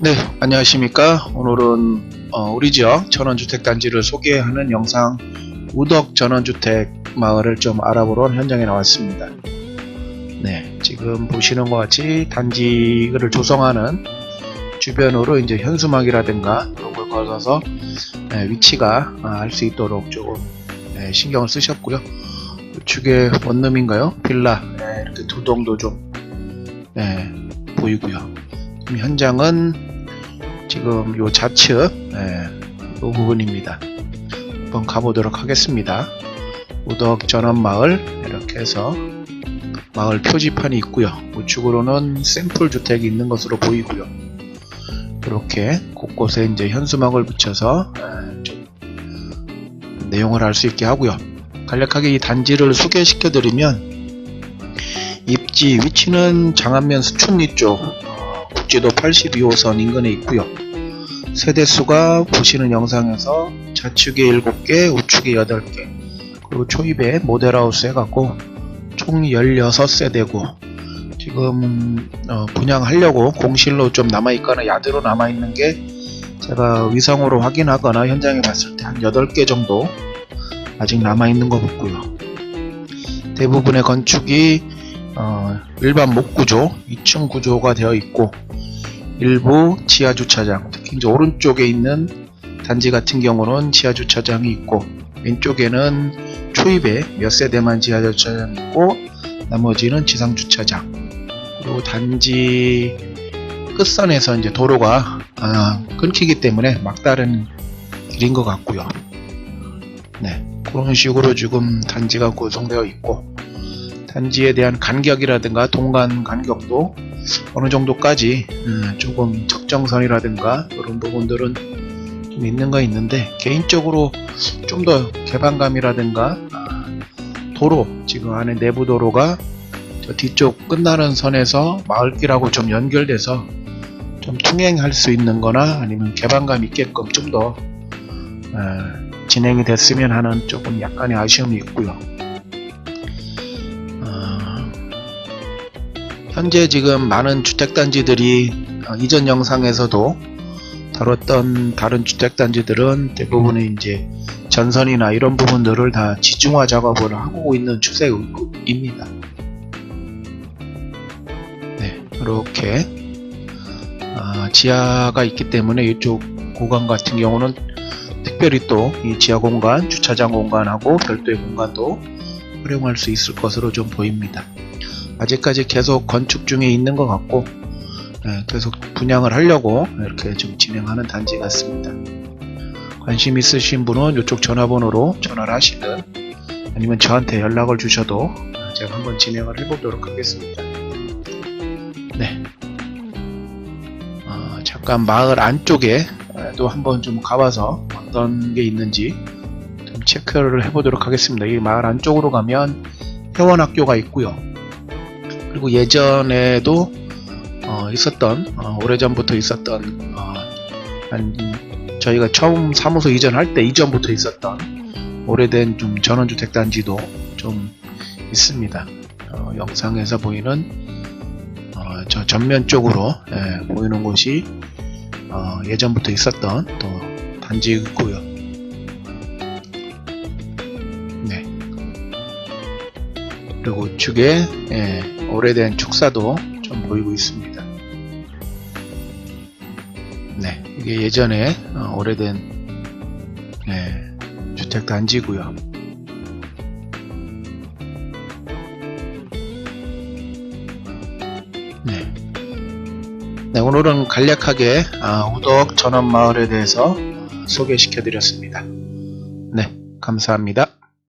네, 안녕하십니까. 오늘은 어, 우리 지역 전원주택단지를 소개하는 영상 우덕 전원주택 마을을 좀 알아보러 현장에 나왔습니다. 네, 지금 보시는 것 같이 단지를 조성하는 주변으로 이제 현수막이라든가 그런 걸 걸어서 네, 위치가 알수 있도록 조금 네, 신경을 쓰셨고요. 우측에 원룸인가요? 빌라 네, 이렇게 두 동도 좀 네, 보이고요. 현장은 지금 요 좌측 예, 요 부분입니다. 한번 가보도록 하겠습니다. 우덕 전원마을 이렇게 해서 마을 표지판이 있고요. 우측으로는 샘플 주택이 있는 것으로 보이고요. 이렇게 곳곳에 이제 현수막을 붙여서 예, 좀 내용을 알 수 있게 하고요. 간략하게 이 단지를 소개시켜 드리면 입지 위치는 장안면 수춘리 쪽 국지도 82호선 인근에 있고요. 세대수가 보시는 영상에서 좌측에 7개, 우측에 8개, 그리고 초입에 모델하우스 해갖고 총 16세대고 지금 어, 분양하려고 공실로 좀 남아있거나 야드로 남아있는 게 제가 위성으로 확인하거나 현장에 봤을 때 한 8개 정도 아직 남아있는 거 같고요. 대부분의 건축이 어, 일반 목구조, 2층 구조가 되어 있고 일부 지하 주차장, 특히 이제 오른쪽에 있는 단지 같은 경우는 지하 주차장이 있고 왼쪽에는 초입에 몇 세대만 지하 주차장이 있고 나머지는 지상 주차장. 그리고 단지 끝선에서 이제 도로가 아, 끊기기 때문에 막다른 길인 것 같고요. 네, 그런 식으로 지금 단지가 구성되어 있고 단지에 대한 간격이라든가 동간 간격도 어느 정도까지 음, 조금 적정선이라든가 이런 부분들은 좀 있는 거 있는데 개인적으로 좀 더 개방감이라든가 아, 도로 지금 안에 내부 도로가 저 뒤쪽 끝나는 선에서 마을길하고 좀 연결돼서 좀 통행할 수 있는 거나 아니면 개방감 있게끔 좀 더 진행이 됐으면 하는 조금 약간의 아쉬움이 있고요. 현재 지금 많은 주택단지들이 어, 이전 영상에서도 다뤘던 다른 주택단지들은 대부분의 이제 전선이나 이런 부분들을 다 지중화 작업을 하고 있는 추세입니다. 네, 이렇게 아, 지하가 있기 때문에 이쪽 구간 같은 경우는 특별히 또 이 지하 공간, 주차장 공간하고 별도의 공간도 활용할 수 있을 것으로 좀 보입니다. 아직까지 계속 건축 중에 있는 것 같고 네, 계속 분양을 하려고 이렇게 좀 진행하는 단지 같습니다. 관심 있으신 분은 이쪽 전화번호로 전화를 하시든 아니면 저한테 연락을 주셔도 제가 한번 진행을 해보도록 하겠습니다. 네. 어, 잠깐 마을 안쪽에 또 한번 좀 가봐서 어떤 게 있는지 좀 체크를 해보도록 하겠습니다. 이 마을 안쪽으로 가면 회원학교가 있고요. 그리고 예전에도 어, 있었던 어, 오래전부터 있었던 어, 한 저희가 처음 사무소 이전할 때 이전부터 있었던 오래된 좀 전원주택 단지도 좀 있습니다. 어, 영상에서 보이는 어, 저 전면 쪽으로 예, 보이는 곳이 어, 예전부터 있었던 또 단지고요. 네. 그리고 우측에 예, 오래된 축사도 좀 보이고 있습니다. 네, 이게 예전에 어, 오래된 네, 주택 단지고요. 네. 네, 오늘은 간략하게 아, 우덕 전원 마을에 대해서 소개시켜 드렸습니다. 네, 감사합니다.